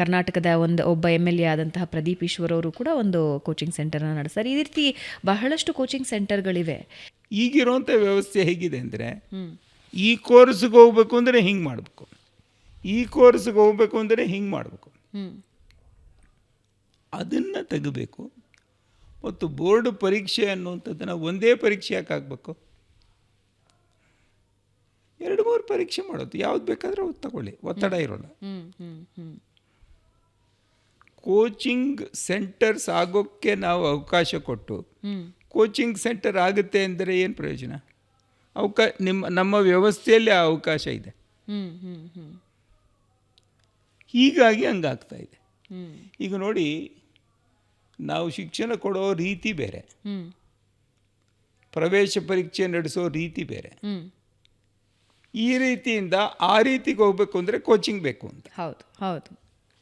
ಕರ್ನಾಟಕದ ಒಂದು ಒಬ್ಬ ಎಂ ಎಲ್ ಎ ಆದಂತಹ ಪ್ರದೀಪ್ ಈಶ್ವರ್ ಅವರು ಕೂಡ ಒಂದು ಕೋಚಿಂಗ್ ಸೆಂಟರ್ನ ನಡೆಸ್ತಾರೆ. ಈ ರೀತಿ ಬಹಳಷ್ಟು ಕೋಚಿಂಗ್ ಸೆಂಟರ್ಗಳಿವೆ ಈಗಿರೋಂಥ ವ್ಯವಸ್ಥೆ ಹೇಗಿದೆ ಅಂದರೆ ಈ ಕೋರ್ಸ್ಗೆ ಹೋಗ್ಬೇಕು ಅಂದರೆ ಹಿಂಗೆ ಮಾಡಬೇಕು. ಈ ಕೋರ್ಸ್ಗೆ ಹೋಗ್ಬೇಕು ಅಂದರೆ ಹಿಂಗೆ ಮಾಡಬೇಕು. ಅದನ್ನು ತೆಗಬೇಕು. ಮತ್ತು ಬೋರ್ಡ್ ಪರೀಕ್ಷೆ ಅನ್ನುವಂಥದ್ದನ್ನು ಒಂದೇ ಪರೀಕ್ಷೆ ಯಾಕೆ ಆಗಬೇಕು ಎರಡು ಮೂರು ಪರೀಕ್ಷೆ ಮಾಡೋದು. ಯಾವ್ದು ಬೇಕಾದರೂ ತಗೊಳ್ಳಿ. ಒತ್ತಡ ಇರೋಲ್ಲ. ಕೋಚಿಂಗ್ ಸೆಂಟರ್ಸ್ ಆಗೋಕ್ಕೆ ನಾವು ಅವಕಾಶ ಕೊಟ್ಟು ಕೋಚಿಂಗ್ ಸೆಂಟರ್ ಆಗುತ್ತೆ ಅಂದರೆ ಏನು ಪ್ರಯೋಜನ? ಅವಕಾ ನಿಮ್ಮ ನಮ್ಮ ವ್ಯವಸ್ಥೆಯಲ್ಲಿ ಆ ಅವಕಾಶ ಇದೆ. ಹೀಗಾಗಿ ಹಂಗಾಗ್ತಾ ಇದೆ. ಈಗ ನೋಡಿ ನಾವು ಶಿಕ್ಷಣ ಕೊಡೋ ರೀತಿ ಬೇರೆ. ಪ್ರವೇಶ ಪರೀಕ್ಷೆ ನಡೆಸೋ ರೀತಿ ಬೇರೆ. ಈ ರೀತಿಯಿಂದ ಆ ರೀತಿಗೆ ಹೋಗ್ಬೇಕು ಅಂದರೆ ಕೋಚಿಂಗ್ ಬೇಕು ಅಂತ. ಹೌದು ಹೌದು.